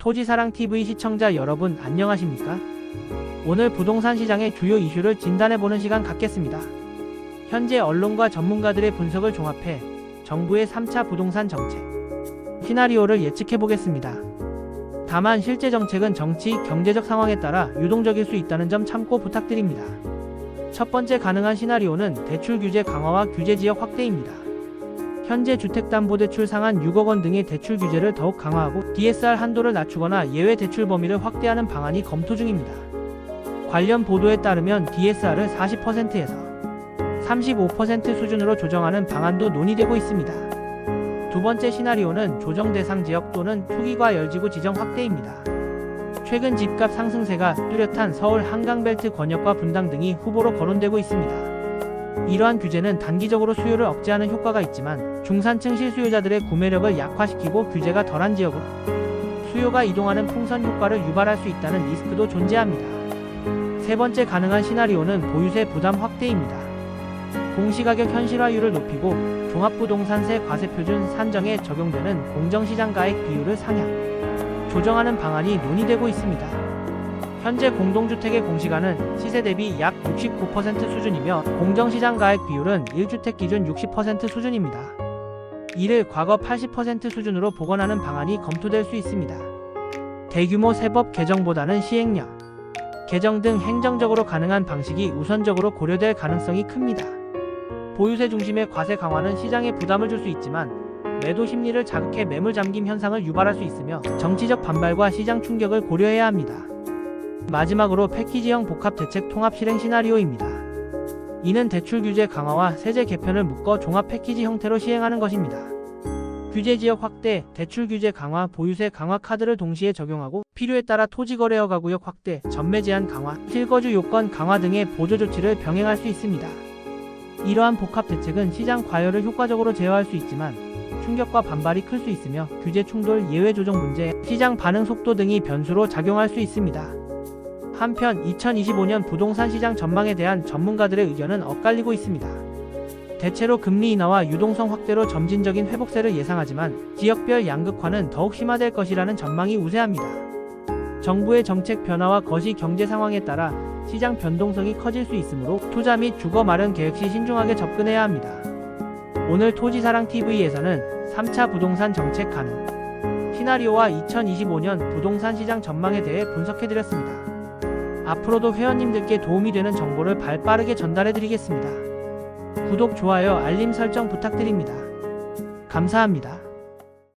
토지사랑TV 시청자 여러분 안녕하십니까? 오늘 부동산 시장의 주요 이슈를 진단해보는 시간 갖겠습니다. 현재 언론과 전문가들의 분석을 종합해 정부의 3차 부동산 정책 시나리오를 예측해보겠습니다. 다만 실제 정책은 정치, 경제적 상황에 따라 유동적일 수 있다는 점 참고 부탁드립니다. 첫 번째 가능한 시나리오는 대출 규제 강화와 규제 지역 확대입니다. 현재 주택담보대출 상한 6억 원 등의 대출 규제를 더욱 강화하고 DSR 한도를 낮추거나 예외 대출 범위를 확대하는 방안이 검토 중입니다. 관련 보도에 따르면 DSR을 40%에서 35% 수준으로 조정하는 방안도 논의되고 있습니다. 두 번째 시나리오는 조정 대상 지역 또는 투기과 열지구 지정 확대입니다. 최근 집값 상승세가 뚜렷한 서울 한강벨트 권역과 분당 등이 후보로 거론되고 있습니다. 이러한 규제는 단기적으로 수요를 억제하는 효과가 있지만 중산층 실수요자들의 구매력을 약화시키고 규제가 덜한 지역으로 수요가 이동하는 풍선 효과를 유발할 수 있다는 리스크도 존재합니다. 세 번째 가능한 시나리오는 보유세 부담 확대입니다. 공시가격 현실화율을 높이고 종합부동산세 과세표준 산정에 적용되는 공정시장가액 비율을 상향, 조정하는 방안이 논의되고 있습니다. 현재 공동주택의 공시가는 시세 대비 약 69% 수준이며 공정시장 가액 비율은 1주택 기준 60% 수준입니다. 이를 과거 80% 수준으로 복원하는 방안이 검토될 수 있습니다. 대규모 세법 개정보다는 시행령, 개정 등 행정적으로 가능한 방식이 우선적으로 고려될 가능성이 큽니다. 보유세 중심의 과세 강화는 시장에 부담을 줄 수 있지만 매도 심리를 자극해 매물 잠김 현상을 유발할 수 있으며 정치적 반발과 시장 충격을 고려해야 합니다. 마지막으로 패키지형 복합 대책 통합 실행 시나리오입니다. 이는 대출 규제 강화와 세제 개편을 묶어 종합 패키지 형태로 시행하는 것입니다. 규제 지역 확대, 대출 규제 강화, 보유세 강화 카드를 동시에 적용하고 필요에 따라 토지 거래 허가 구역 확대, 전매 제한 강화, 실거주 요건 강화 등의 보조 조치를 병행할 수 있습니다. 이러한 복합 대책은 시장 과열을 효과적으로 제어할 수 있지만 충격과 반발이 클 수 있으며 규제 충돌, 예외 조정 문제, 시장 반응 속도 등이 변수로 작용할 수 있습니다. 한편 2025년 부동산 시장 전망에 대한 전문가들의 의견은 엇갈리고 있습니다. 대체로 금리 인하와 유동성 확대로 점진적인 회복세를 예상하지만 지역별 양극화는 더욱 심화될 것이라는 전망이 우세합니다. 정부의 정책 변화와 거시 경제 상황에 따라 시장 변동성이 커질 수 있으므로 투자 및 주거 마련 계획 시 신중하게 접근해야 합니다. 오늘 토지사랑TV에서는 3차 부동산 정책 가능 시나리오와 2025년 부동산 시장 전망에 대해 분석해드렸습니다. 앞으로도 회원님들께 도움이 되는 정보를 발빠르게 전달해드리겠습니다. 구독, 좋아요, 알림 설정 부탁드립니다. 감사합니다.